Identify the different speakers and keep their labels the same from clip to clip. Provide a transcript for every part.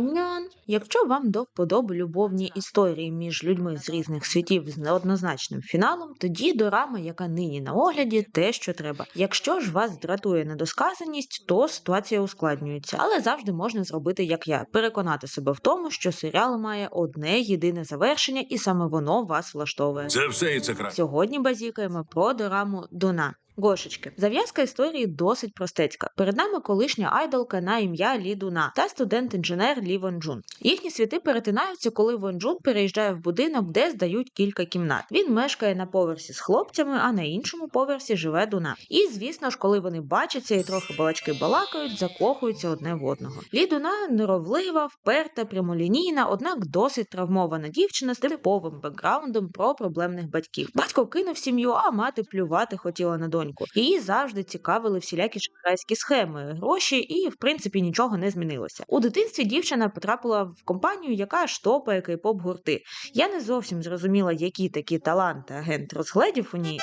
Speaker 1: Аньян. Якщо вам до вподоби любовні історії між людьми з різних світів з неоднозначним фіналом, тоді дорама, яка нині на огляді, те, що треба. Якщо ж вас дратує недосказаність, то ситуація ускладнюється, але завжди можна зробити як я, переконати себе в тому, що серіал має одне єдине завершення, і саме воно вас влаштовує.
Speaker 2: Це все і це краще.
Speaker 1: Сьогодні базікаємо про дораму Дона. Гошечки, зав'язка історії досить простецька. Перед нами колишня айдолка на ім'я Лі Дуна та студент-інженер Лі Вонджун. Їхні світи перетинаються, коли Вонджун переїжджає в будинок, де здають кілька кімнат. Він мешкає на поверсі з хлопцями, а на іншому поверсі живе Дуна. І звісно ж, коли вони бачаться і трохи балачки балакають, закохуються одне в одного. Лі Дуна норовлива, вперта, прямолінійна, однак досить травмована дівчина з типовим бекграундом про проблемних батьків. Батько кинув сім'ю, а мати плювати хотіла на доньку Її завжди цікавили всілякі шахрайські схеми, гроші, і в принципі нічого не змінилося. У дитинстві дівчина потрапила в компанію, яка штопає кей-поп гурти. Я не зовсім зрозуміла, які такі таланти агент розгледів у ній,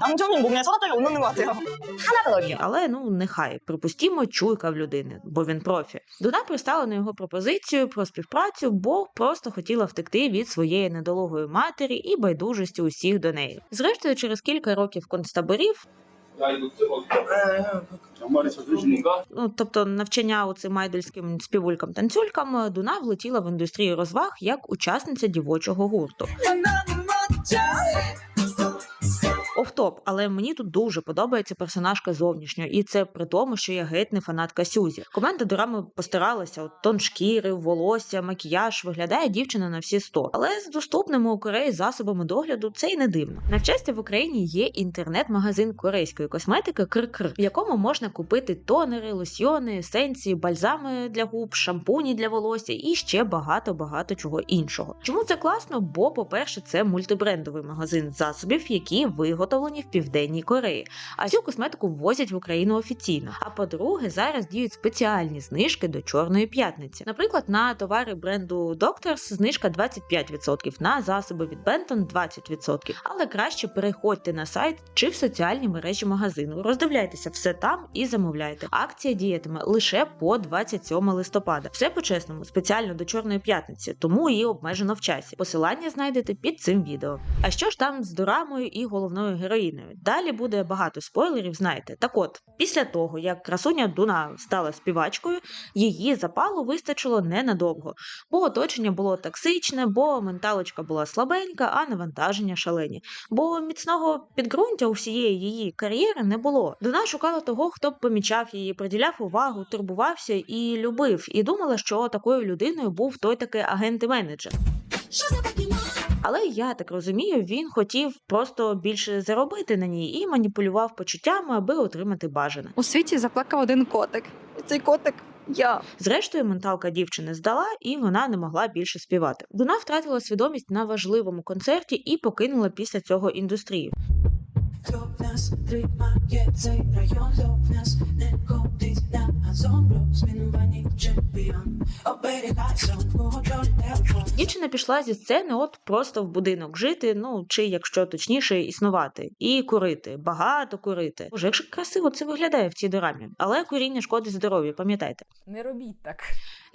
Speaker 3: 남정님 몸에 서랍장에 못 넣는 것 같아요. 하나도 어리요.
Speaker 1: але ну нехай припустімо, чуйка в людини, бо він профі. Дуна пристала на його пропозицію про співпрацю, бо просто хотіла втекти від своєї недолугої матері і байдужості усіх до неї. Зрештою, через кілька років концтаборів
Speaker 4: тракторів.
Speaker 1: Ну, тобто навчання у цим айдольським співулькам танцюлькам е, Дуна влетіла в індустрію розваг як учасниця дівочого гурту. Офтоп, але мені тут дуже подобається персонажка зовнішньо, і це при тому, що я геть не фанатка Сюзі. Команда дорами постаралася, от тон шкіри, волосся, макіяж виглядає дівчина на всі 100. Але з доступними у Кореї засобами догляду це й не дивно. На щастя, в Україні є інтернет-магазин корейської косметики Кр-Кр, в якому можна купити тонери, лосьйони, есенції, бальзами для губ, шампуні для волосся і ще багато багато чого іншого. Чому це класно? Бо, по-перше, це мультибрендовий магазин засобів, які виготовлені в південній Кореї. А цю косметику ввозять в Україну офіційно. А по-друге, зараз діють спеціальні знижки до Чорної п'ятниці. Наприклад, на товари бренду Doctors знижка 25%, на засоби від Benton 20%. Але краще переходьте на сайт чи в соціальні мережі магазину. Роздивляйтеся все там і замовляйте. Акція діятиме лише по 27 листопада. Все по-чесному, спеціально до Чорної п'ятниці, тому і обмежено в часі. Посилання знайдете під цим відео. А що ж там з дорамою і головною героїнею? Далі буде багато спойлерів, знаєте. Так от, після того, як красуня Дуна стала співачкою, її запалу вистачило ненадовго, бо оточення було токсичне, бо менталочка була слабенька, а навантаження шалені. Бо міцного підґрунтя у всієї її кар'єри не було. Дуна шукала того, хто б помічав її, приділяв увагу, турбувався і любив, і думала, що такою людиною був той такий агент і менеджер. Але я так розумію, він хотів просто більше заробити на ній і маніпулював почуттями, аби отримати бажане.
Speaker 5: У світі заплакав один котик. І цей котик я.
Speaker 1: Зрештою, менталка дівчини здала, і вона не могла більше співати. Дуна втратила свідомість на важливому концерті і покинула після цього індустрію.
Speaker 6: Хто в нас тримає цей район, хто в нас не ходить на газон, розмінувані чемпіон, оберігай сон, твого телефон.
Speaker 1: Дівчина пішла зі сцени, от просто в будинок жити, ну чи якщо точніше, існувати, і курити, багато курити. Боже, як же красиво це виглядає в цій дорамі. Але куріння шкодить здоров'ю, пам'ятайте.
Speaker 7: Не робіть так.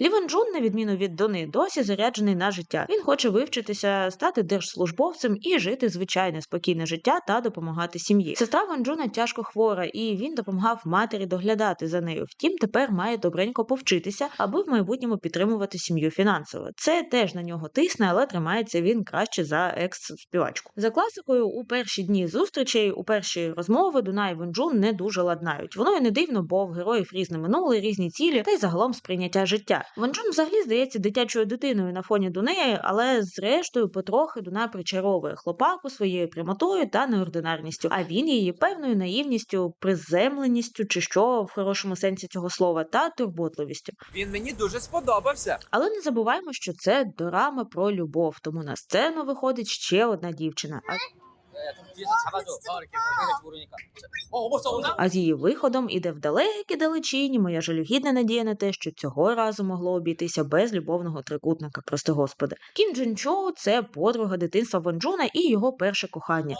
Speaker 1: Лівен Джун, на відміну від Дони, досі заряджений на життя. Він хоче вивчитися, стати держслужбовцем і жити звичайне спокійне життя та допомагати сім'ї. Сестра Ван Джуна тяжко хвора, і він допомагав матері доглядати за нею. Втім, тепер має добренько повчитися, аби в майбутньому підтримувати сім'ю фінансово. Це теж на нього тисне, але тримається він краще за екс-співачку. За класикою, у перші дні зустрічей, у перші розмови Дуна і Ван Джун не дуже ладнають. Воно і не дивно, бо в героїв різне минуле, різні цілі та й загалом сприйняття життя. Ван Джун взагалі здається дитячою дитиною на фоні Дунеї, але зрештою потрохи Дуна причаровує хлопаку своєю прямотою та неординарністю, а він її певною наївністю, приземленістю, чи що в хорошому сенсі цього слова, та турботливістю.
Speaker 8: Він мені дуже сподобався.
Speaker 1: Але не забуваємо, що це саме про любов. Тому на сцену виходить ще одна дівчина. А з її виходом іде в далекі далечині моя жалюгідна надія на те, що цього разу могло обійтися без любовного трикутника, прости господи. Кім Джин Чоу – це подруга дитинства Вонджуна і його перше кохання.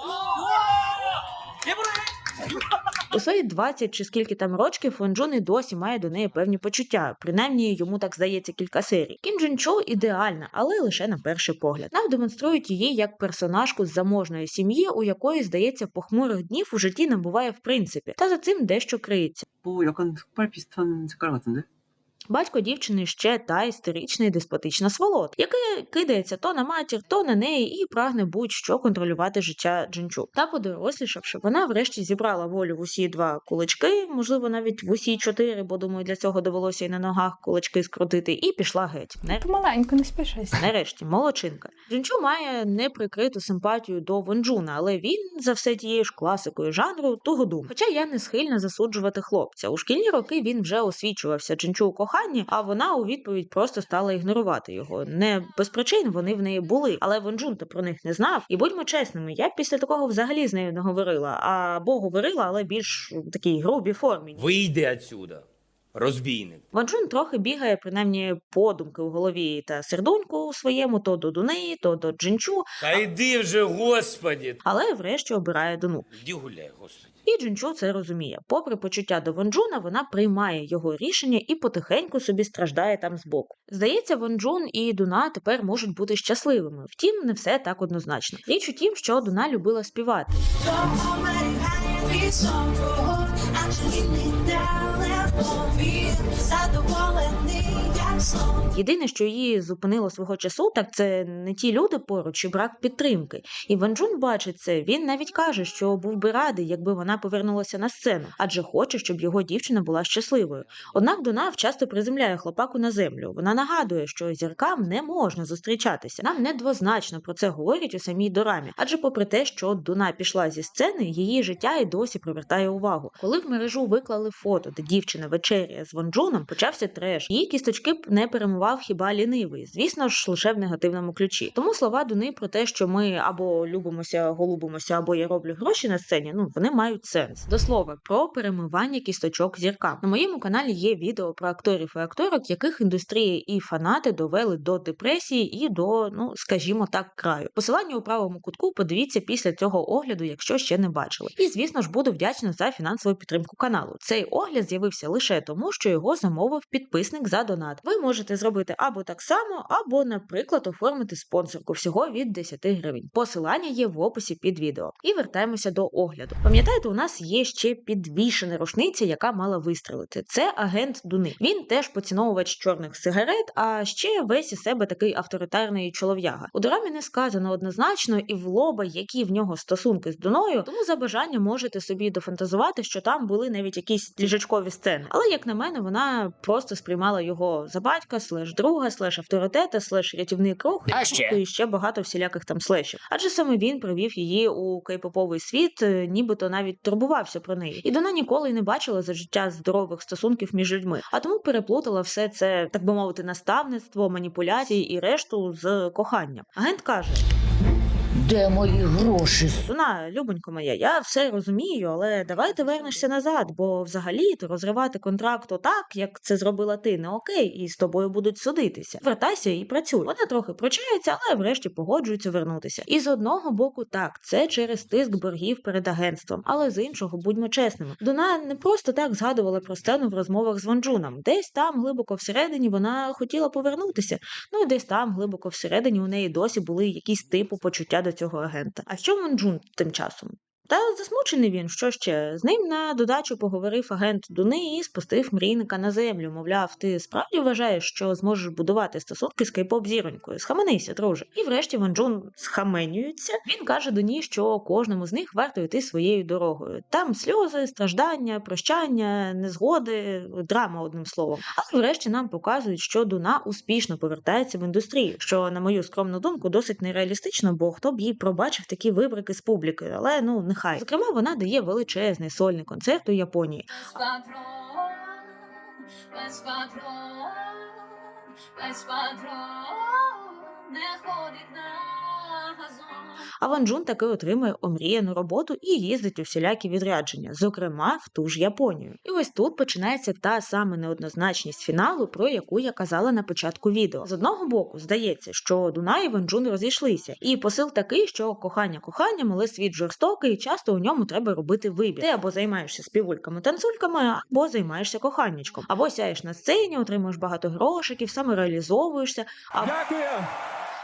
Speaker 1: У свої 20 чи скільки там рочків Фонджун і досі має до неї певні почуття. Принаймні йому так здається кілька серій. Кім Джин Чо ідеальна, але лише на перший погляд. Нам демонструють її як персонажку з заможної сім'ї, у якої здається похмурих днів у житті набуває в принципі, та за цим дещо криється.
Speaker 2: Бо, якось,
Speaker 1: Батько дівчини ще та істерична і деспотична сволот, який кидається то на матір, то на неї і прагне будь-що контролювати життя Джинчу. Та подорослішавши, вона врешті зібрала волю в усі два кулачки, можливо, навіть в усі чотири, бо думаю, для цього довелося і на ногах кулачки скрутити, і пішла геть. Не
Speaker 5: Помаленьку, не спішись.
Speaker 1: Нарешті, молодчинка. Джинчу має неприкриту симпатію до Вонджуна, але він за все тією ж класикою жанру тугодум. Хоча я не схильна засуджувати хлопця. У шкільні роки він вже освічувався Джинчу у коханні, а вона у відповідь просто стала ігнорувати його. Не без причин вони в неї були, але Вонджун то про них не знав. І будьмо чесними, я після такого взагалі з нею не говорила. Або говорила, але більш в такій грубій формі.
Speaker 7: Вийди отсюда, розбійник.
Speaker 1: Ванчун трохи бігає, принаймні подумки у голові та сердуньку у своєму, то до Дуни, то до Джинчу,
Speaker 7: Та йди вже, господі.
Speaker 1: але врешті обирає Дуну.
Speaker 7: Іди гуляй, господі.
Speaker 1: І Джинчу це розуміє. Попри почуття до Вонджуна, вона приймає його рішення і потихеньку собі страждає там збоку. Здається, Вонджун і Дуна тепер можуть бути щасливими. Втім, не все так однозначно. Річ у тім, що Дуна любила співати. Єдине, що її зупинило свого часу, так це не ті люди поруч і брак підтримки. І Ван Джун бачить це. Він навіть каже, що був би радий, якби вона повернулася на сцену, адже хоче, щоб його дівчина була щасливою. Однак Дунав часто приземляє хлопаку на землю. Вона нагадує, що зіркам не можна зустрічатися. Нам недвозначно про це говорять у самій дорамі. Адже, попри те, що Дуна пішла зі сцени, її життя і досі привертає увагу. Коли в мережу виклали фото, де дівчина вечеряє з Вон Джуном, почався треш. Її кісточки б не перемивав хіба лінивий, звісно ж, лише в негативному ключі. Тому слова Дуни про те, що ми або любимося, голубимося, або я роблю гроші на сцені, ну вони мають сенс. До слова про перемивання кісточок зіркам. На моєму каналі є відео про акторів і акторок, яких індустрія і фанати довели до депресії і до, ну скажімо так, краю. Посилання у правому кутку подивіться після цього огляду, якщо ще не бачили. І звісно ж буду вдячна за фінансову підтримку каналу. Цей огляд з'явився лише тому, що його замовив підписник за донат. Ви можете зробити або так само, або, наприклад, оформити спонсорку всього від 10 гривень. Посилання є в описі під відео. І вертаємося до огляду. Пам'ятаєте, у нас є ще підвішена рушниця, яка мала вистрелити. Це агент Дуни. Він теж поціновувач чорних сигарет, а ще весь із себе такий авторитарний чолов'яга. У дорамі не сказано однозначно і в лоба, які в нього стосунки з Дуною, тому за бажанням можете собі дофантазувати, що там були навіть якісь ліжачкові сцени. Але як на мене, вона просто сприймала його за батька, слеш друга, слеш авторитета, слеш рятівний круг
Speaker 8: А ще?
Speaker 1: і ще багато всіляких там слешів. Адже саме він привів її у кейпоповий світ, е, нібито навіть турбувався про неї. І вона ніколи не бачила за життя здорових стосунків між людьми, а тому переплутала все це, так би мовити, наставництво, маніпуляції і решту з коханням. Агент каже:
Speaker 9: Де мої гроші?
Speaker 1: Дуна, любонько моя, я все розумію, але давай ти вернешся назад, бо взагалі то розривати контракт отак, як це зробила ти, не окей, і з тобою будуть судитися. Вертайся і працюй. Вона трохи прочається, але врешті погоджується вернутися. І з одного боку, так, це через тиск боргів перед агентством, але з іншого будьмо чесними. Дуна не просто так згадувала про сцену в розмовах з Вонджуном. Десь там глибоко всередині вона хотіла повернутися. Ну і десь там глибоко всередині у неї досі були якісь типу почуття до цього агента. А що Монджун тим часом? Та засмучений він, що ще з ним на додачу поговорив агент Дуни і спустив мрійника на землю. Мовляв, ти справді вважаєш, що зможеш будувати стосунки з кейпоп зіронькою. Схаменися, друже. І врешті Ван Джун схаменюється. Він каже Дуні, що кожному з них варто йти своєю дорогою. Там сльози, страждання, прощання, незгоди, драма одним словом. Але врешті нам показують, що Дуна успішно повертається в індустрію, що, на мою скромну думку, досить нереалістично, бо хто б їй пробачив такі вибрики з публіки, але ну нехай. Зокрема, вона дає величезний сольний концерт у Японії.
Speaker 10: Без патрон, без патрон, без не ходить на.
Speaker 1: А Ван Джун таки отримує омріяну роботу і їздить у всілякі відрядження, зокрема в ту ж Японію. І ось тут починається та саме неоднозначність фіналу, про яку я казала на початку відео. З одного боку, здається, що Дуна і Ван Джун розійшлися, і посил такий, що кохання коханням, але світ жорстокий, і часто у ньому треба робити вибір. Ти або займаєшся співульками танцульками, або займаєшся коханнячком, або сяєш на сцені, отримуєш багато грошиків, самореалізовуєшся, а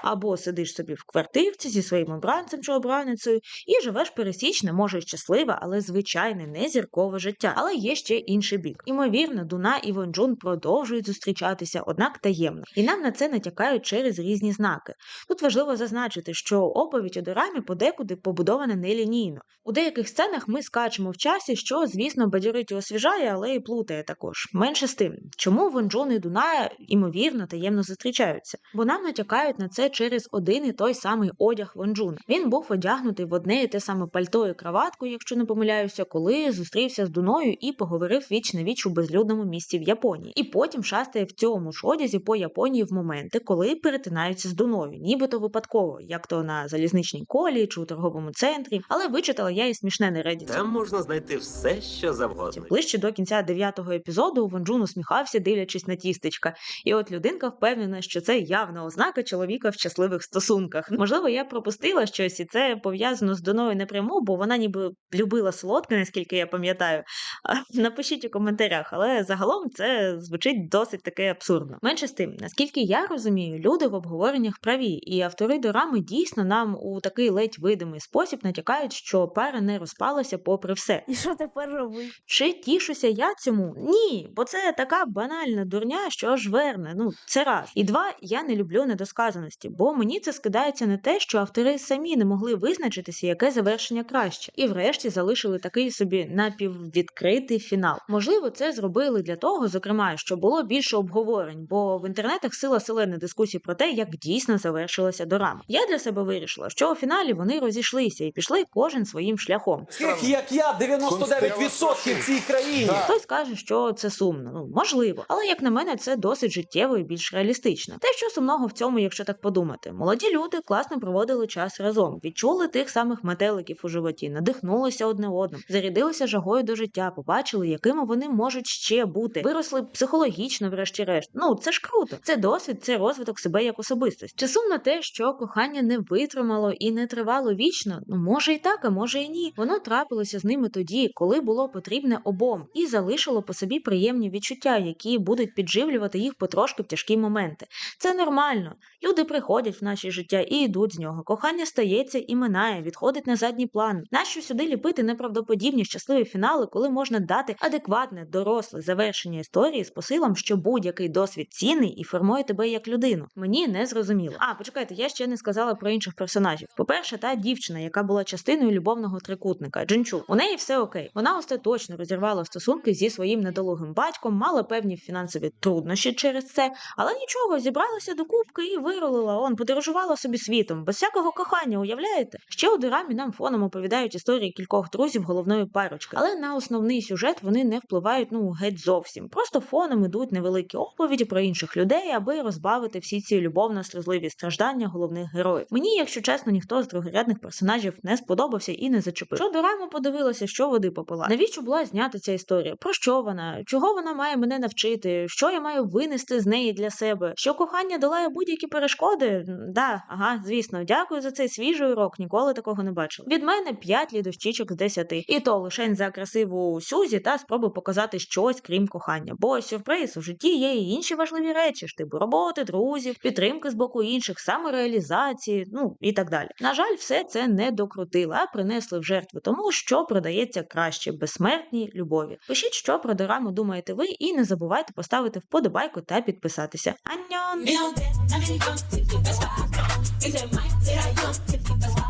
Speaker 1: або сидиш собі в квартирці зі своїм обранцем чи обраницею і живеш пересічне, може щасливе, але звичайне не зіркове життя. Але є ще інший бік. Імовірно, Дуна і Вонджун продовжують зустрічатися, однак таємно, і нам на це натякають через різні знаки. Тут важливо зазначити, що оповідь у дорамі подекуди побудована нелінійно. У деяких сценах ми скачемо в часі, що, звісно, бадьорить і освіжає, але і плутає також. Менше з тим, чому Вонджун і Дуна імовірно таємно зустрічаються, бо нам натякають на це через один і той самий одяг Вонджуна. Він був одягнутий в одне і те саме пальто і краватку, якщо не помиляюся, коли зустрівся з Дуною і поговорив віч на віч у безлюдному місці в Японії. І потім шастає в цьому ж одязі по Японії в моменти, коли перетинаються з Дуною, нібито випадково, як то на залізничній колії чи у торговому центрі. Але вичитала я і смішне Reddit.
Speaker 11: Там можна знайти все, що завгодно.
Speaker 1: Ближче до кінця дев'ятого епізоду Вон Джун усміхався, дивлячись на тістечка. І от людинка впевнена, що це явна ознака чоловіка в щасливих стосунках. Можливо, я пропустила щось, і це пов'язано з Доною напряму, бо вона ніби любила солодке, наскільки я пам'ятаю. Напишіть у коментарях, але загалом це звучить досить таки абсурдно. Менше з тим, наскільки я розумію, люди в обговореннях праві, і автори дорами дійсно нам у такий ледь видимий спосіб натякають, що пара не розпалася попри все.
Speaker 3: І що тепер робити?
Speaker 1: Чи тішуся я цьому? Ні, бо це така банальна дурня, що аж верне. Ну це раз. І два, я не люблю недосказаності, бо мені це скидається на те, що автори самі не могли визначитися, яке завершення краще, і врешті залишили такий собі напіввідкритий фінал. Можливо, це зробили для того, зокрема, що було більше обговорень, бо в інтернетах сила селена дискусій про те, як дійсно завершилася дорама. Я для себе вирішила, що у фіналі вони розійшлися і пішли кожен своїм шляхом.
Speaker 8: Скільки як я, 99% в цій країні.
Speaker 1: Хтось каже, що це сумно. Ну можливо, але як на мене, це досить життєво і більш реалістично. Те, що сумного в цьому, якщо так подумати, молоді люди класно проводили час разом, відчули тих самих метеликів у животі, надихнулися одне одним, зарядилися жагою до життя, побачили, якими вони можуть ще бути, виросли психологічно, врешті-решт. Ну це ж круто. Це досвід, це розвиток себе як особистості. Чи сумно те, що кохання не витримало і не тривало вічно? Ну може і так, а може і ні. Воно трапилося з ними тоді, коли було потрібне обом, і залишило по собі приємні відчуття, які будуть підживлювати їх потрошки в тяжкі моменти. Це нормально. Люди приходять в наше життя і йдуть з нього. Кохання стається і минає, відходить на задній план. Нащо сюди ліпити неправдоподібні щасливі фінали, коли можна дати адекватне, доросле завершення історії з посилом, що будь-який досвід цінний і формує тебе як людину. Мені не зрозуміло. А почекайте, я ще не сказала про інших персонажів. По-перше, та дівчина, яка була частиною любовного трикутника Джинчу. У неї все окей. Вона остаточно розірвала стосунки зі своїм недолугим батьком, мала певні фінансові труднощі через це, але нічого, зібралася до кубки і вирулила. Он подорожувала собі світом, без всякого кохання, уявляєте? Ще у дирамі нам фоном оповідають історії кількох друзів головної парочки, але на основний сюжет вони не впливають ну геть зовсім. Просто фоном ідуть невеликі оповіді про інших людей, аби розбавити всі ці любовно-сльозливі страждання головних героїв. Мені, якщо чесно, ніхто з другорядних персонажів не сподобався і не зачепив. Що дораму подивилася, що води попила. Навіщо була знята ця історія? Про що вона? Чого вона має мене навчити? Що я маю винести з неї для себе? Що кохання долає будь-які перешкоди? М, Да, ага, звісно, дякую за цей свіжий урок. Ніколи такого не бачила. Від мене 5 лідощічок з 10. І то лишень за красиву Сюзі та спробу показати щось крім кохання. Бо сюрприз у житті є і інші важливі речі, типу роботи, друзів, підтримки з боку інших, самореалізації, ну і так далі. На жаль, все це не докрутили, а принесли в жертву тому, що продається краще безсмертній любові. Пишіть, що про дораму думаєте ви, і не забувайте поставити вподобайку та підписатися. Аньон!
Speaker 6: It's a mind, say I young, keep us far